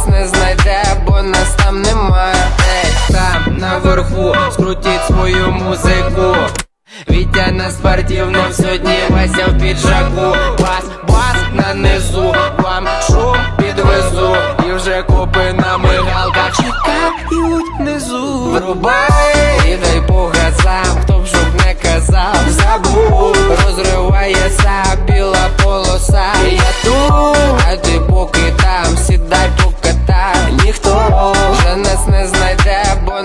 нас не знайде, бо нас там немає Ей, там наверху, скрутіть свою музику. Вітя на спортивному сьогодні Вася в піджаку. Бас, бас на низу, вам шум підвезу. І вже купи на мигалках чекають внизу. Врубай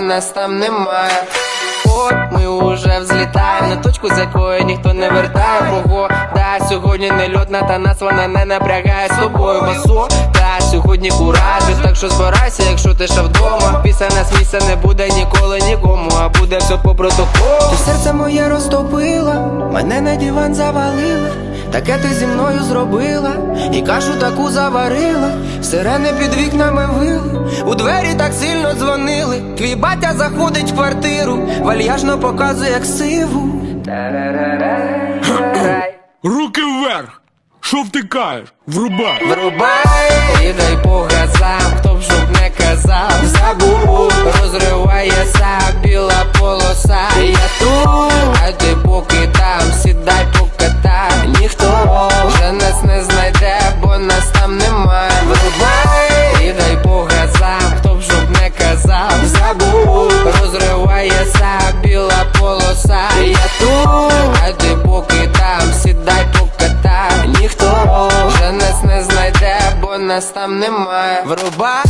нас там немає От ми уже взлітаємо на точку, з якої ніхто не вертає Погода сьогодні не льотна, та нас вона не напрягає з тобою. Басо Та сьогодні куражі, так що збирайся, якщо ти ще вдома. Після нас місця не буде ніколи нікому, а буде все по протоколу. Ти серце моє розтопила, мене на диван завалила. Таке ти зі мною зробила, і кашу таку заварила, сирени під вікнами у двері так сильно дзвонили. Твій батя заходить в квартиру, вальяжно показує як сиву. Руки вверх! Що втикаєш? Врубай! Врубай і дай по розривається біла полоса. Я тут, а ти поки там, сідай покатай. Ніхто вже нас не знайде, бо нас там немає. Врубай